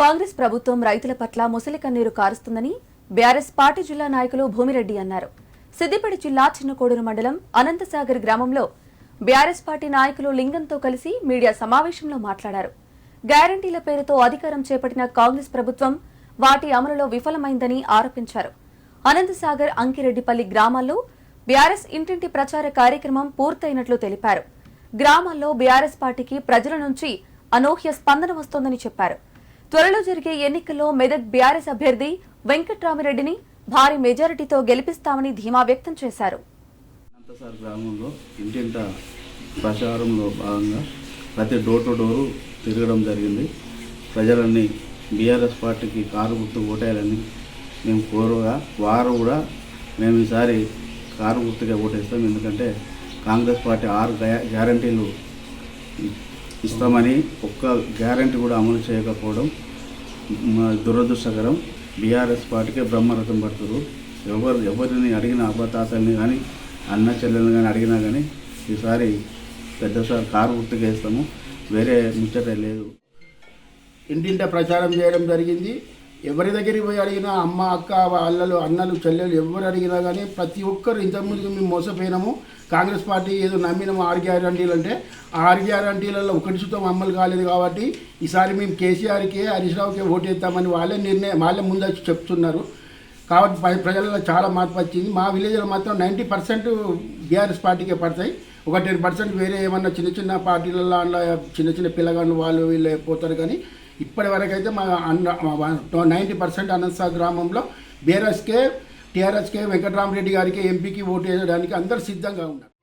కాంగ్రెస్ ప్రభుత్వం రైతుల పట్ల ముసలి కన్నీరు కారుస్తుందని బీఆర్ఎస్ పార్టీ జిల్లా నాయకులు భూమిరెడ్డి అన్నారు. సిద్దిపేట జిల్లా చిన్నకోడూరు మండలం అనంతసాగర్ గ్రామంలో బీఆర్ఎస్ పార్టీ నాయకులు లింగంతో కలిసి మీడియా సమావేశంలో మాట్లాడారు. గ్యారంటీల పేరుతో అధికారం చేపట్టిన కాంగ్రెస్ ప్రభుత్వం వాటి అమలులో విఫలమైందని ఆరోపించారు. అనంతసాగర్ అంకిరెడ్డిపల్లి గ్రామాల్లో బీఆర్ఎస్ ఇంటింటి ప్రచార కార్యక్రమం పూర్తయినట్లు తెలిపారు. గ్రామాల్లో బీఆర్ఎస్ పార్టీకి ప్రజల నుంచి అనూహ్య స్పందన వస్తోందని చెప్పారు. త్వరలో జరిగే ఎన్నికల్లో మెదక్ బీఆర్ఎస్ అభ్యర్థి వెంకట్రామిరెడ్డిని భారీ మెజారిటీతో గెలిపిస్తామని ధీమా వ్యక్తం చేశారు. గ్రామంలో ఇంటింట ప్రచారంలో భాగంగా ప్రతి డోర్ టు డోరు తిరగడం జరిగింది. ప్రజలన్నీ బీఆర్ఎస్ పార్టీకి కారు గుర్తు ఓటేయాలని మేము కోరుగా వారు కూడా మేము ఈసారి కారు గుర్తుగా ఓటేస్తాం. ఎందుకంటే కాంగ్రెస్ పార్టీ ఆరు గ్యారంటీలు ఇస్తామని ఒక్క గ్యారంటీ కూడా అమలు చేయకపోవడం మా దురదృష్టకరం. బీఆర్ఎస్ పార్టీకే బ్రహ్మరథం పడుతురు ఎవరు ఎవరిని అడిగిన అబ్బతాతల్ని కానీ అన్న చెల్లెల్ని కానీ అడిగినా కానీ ఈసారి పెద్దసారి కారు గుర్తుగా వేస్తాము వేరే ముచ్చట లేదు. ఇంటింట ప్రచారం చేయడం జరిగింది. ఎవరి దగ్గరికి పోయి అడిగినా అమ్మ అక్క అల్లలు అన్నలు చెల్లెలు ఎవరు అడిగినా కానీ ప్రతి ఒక్కరు ఇంతకుముందు మేము మోసపోయినాము. కాంగ్రెస్ పార్టీ ఏదో నమ్మినాము ఆరు గ్యారంటీలు అంటే ఆ ఆరు గ్యారంటీలలో ఒకటి సుతం అమలు కాలేదు కాబట్టి ఈసారి మేము కేసీఆర్కి హరీష్ రావుకి ఓటేద్దామని వాళ్ళే నిర్ణయం వాళ్ళే ముందు వచ్చి చెప్తున్నారు. కాబట్టి ప్రజలలో చాలా మార్పు వచ్చింది. మా విలేజ్లో మాత్రం నైంటీ పర్సెంట్ బీఆర్ఎస్ పార్టీకే పడతాయి. ఒక టెన్ పర్సెంట్ వేరే ఏమన్నా చిన్న చిన్న పార్టీలలో అలా చిన్న చిన్న పిల్లగాళ్ళు వాళ్ళు వీళ్ళు పోతారు కానీ ఇప్పటి వరకు అయితే మా అన్న నైంటీ పర్సెంట్ అనంతసా గ్రామంలో బీఆర్ఎస్కే టీఆర్ఎస్కే వెంకటరామరెడ్డి గారికి ఎంపీకి ఓటు వేయడానికి అందరు సిద్ధంగా ఉన్నారు.